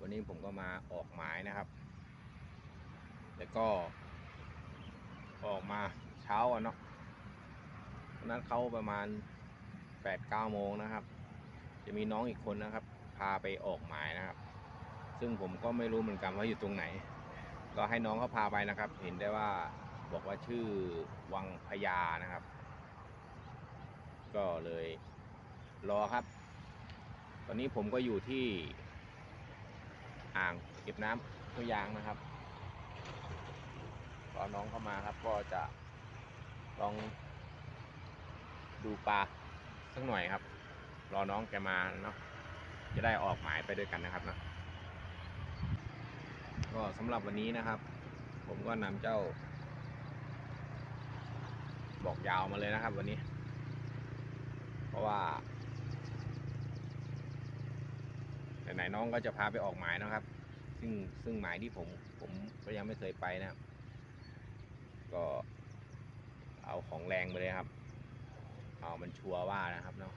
วันนี้ผมก็มาออกหมายนะครับ แล้วก็ ออกมาเช้าอะเนาะวันนั้นเขาประมาณแปดเก้าโมงนะครับ จะมีน้องอีกคนนะครับ พาไปออกหมายนะครับ ซึ่งผมก็ไม่รู้เหมือนกันว่าอยู่ตรงไหน ก็ให้น้องเขาพาไปนะครับ เห็นได้ว่าบอกว่าชื่อวังพญานะครับ ก็เลย รอครับ ตอนนี้ผมก็อยู่ที่อ่างเก็บน้ำห้วยางนะครับรอน้องเข้ามาครับ ก็จะลองดูปลาสักหน่อยครับ รอน้องแกมาเนาะจะได้ออกหมายไปด้วยกันนะครับนะก็สำหรับวันนี้นะครับ ผมก็นำเจ้า บอกยาวมาเลยนะครับวันนี้ เพราะว่า ไหนน้องก็จะพาไปออกหมายนะครับ ซึ่งซึ่งหมายที่ผมผมก็ยังไม่เคยไปนะครับก็เอาของแรงไปเลยครับ เอามันชัวร์ว่านะครับเนาะ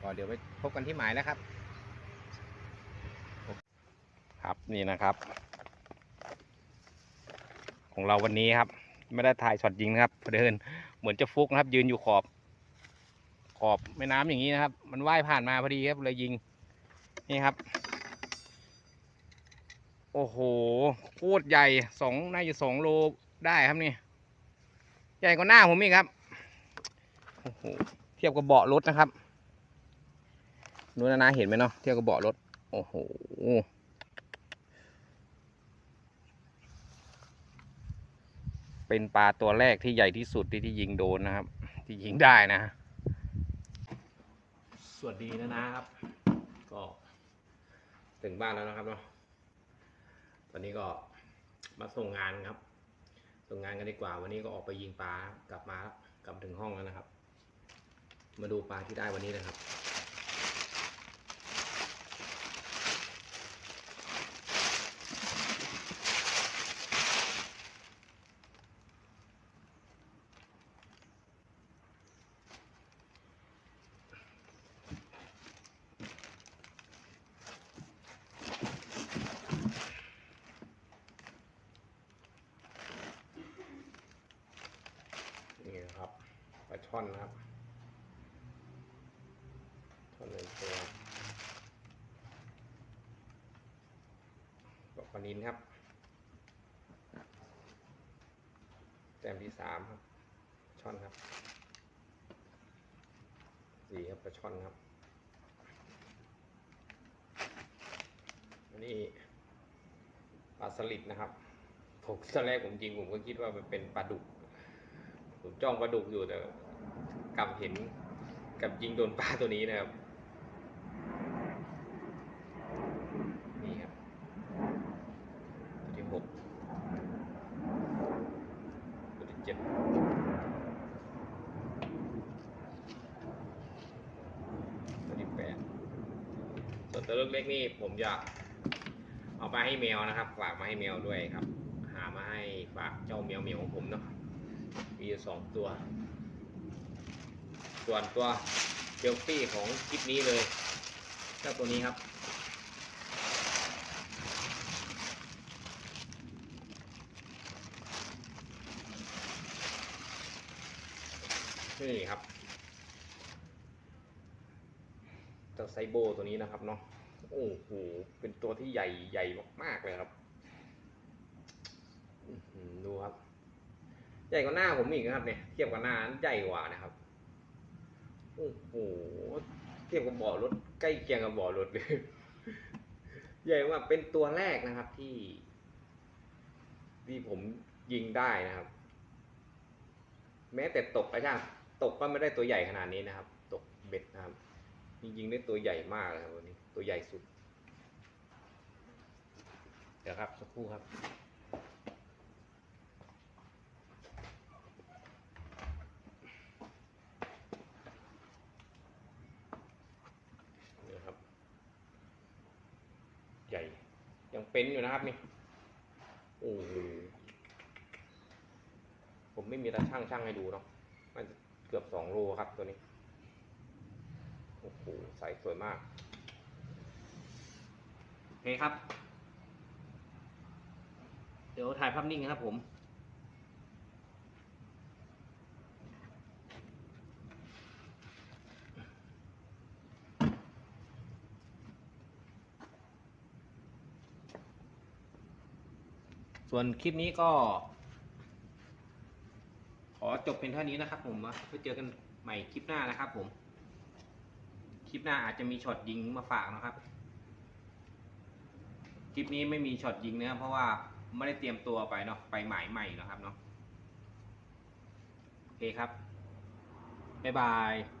ก็เดี๋ยวไปพบกันที่หมายแล้วครับ ครับนี่นะครับ ของเราวันนี้ครับ ไม่ได้ถ่ายช็อตยิงนะครับเดินเหมือนจะฟุกนะครับ ยืนอยู่ขอบ อบแม่น้ำอย่างนี้นะครับ มันว่ายผ่านมาพอดีครับเลยยิง นี่ครับ โอ้โหโคตรใหญ่สองน่าจะสองโลได้ครับนี่ ใหญ่กว่าหน้าผมอีกครับโอ้โหเทียบกับเบาะรถนะครับดูนนะเห็นไหมเนาะเทียบกับเบาะรถ โอ้โหเป็นปลาตัวแรกที่ใหญ่ที่สุดที่ที่ยิงโดนนะครับ ที่ยิงได้นะ สวัสดีนะนะครับ ก็ถึงบ้านแล้วนะครับเนาะตอนนี้ก็มาส่งงานครับ ส่งงานกันดีกว่า วันนี้ก็ออกไปยิงปลากลับมาแล้วกลับถึงห้องแล้วนะครับ มาดูปลาที่ได้วันนี้นะครับ ครับปลาช่อนนะครับช่อนหนึ่งตัวดอกปลานินครับ แต้มที่สามครับ ช่อนครับสี่ครับปลาช่อนครับอันนี้ปลาสลิดนะครับผมตอนแรกผมจริงผมก็คิดว่ามันเป็นปลาดุก ผมจ้องปลาดุกอยู่แต่กลับเห็นกับยิงโดนปลาตัวนี้นะครับนี่ครับตัวที่หกตัวที่เจ็ดตัวที่แปดส่วนตัวเล็กๆนี่ผมจะเอามาให้แมวนะครับ ฝากมาให้แมวด้วยครับ หามาให้ฝากเจ้าแมวเหมียวของผมเนาะ มีสองตัว ส่วนตัวเซลฟี่ของคลิปนี้เลยเจ้าตัวนี้ครับ นี่ครับเจ้าไซโบตัวนี้นะครับเนาะโอ้โหเป็นตัวที่ใหญ่ใหญ่มากๆเลยครับอื้อหือดูครับ ให ญ่กว่าหน้าผมอีกนะครับเนี่ยเทียบกับหน้าใหญ่กว่านะครับโอ้โหเทียบกับบ่อรถใกล้เคียงกับบ่อรถเลยใหญ่มากเป็นตัวแรกนะครับที่ ที่ผมยิงได้นะครับ แม้แต่ตกกระช่างตกก็ไม่ได้ตัวใหญ่ขนาดนี้นะครับ ตกเบ็ดนะครับยิงๆได้ตัวใหญ่มากเลยครับวันนี้ตัวใหญ่สุด เดี๋ยวครับสักครู่ครับ นี่ครับ ใหญ่ ยังเป็นอยู่นะครับนี่โอ้โหผมไม่มีตาช่างช่างให้ดูเนาะมันเกือบสองโลครับตัวนี้โอ้โหใสสวยมากโอเคครับ เดี๋ยวถ่ายภาพนิ่งนะครับผม ส่วนคลิปนี้ก็ ขอจบเป็นเท่านี้นะครับ ผมไว้เจอกันใหม่คลิปหน้านะครับ ผม คลิปหน้าอาจจะมีช็อตยิงมาฝากนะครับ คลิปนี้ไม่มีช็อตยิงนะครับเพราะว่าไม่ได้เตรียมตัวไปเนาะไปหมายใหม่นะครับเนาะโอเคครับบ๊ายบาย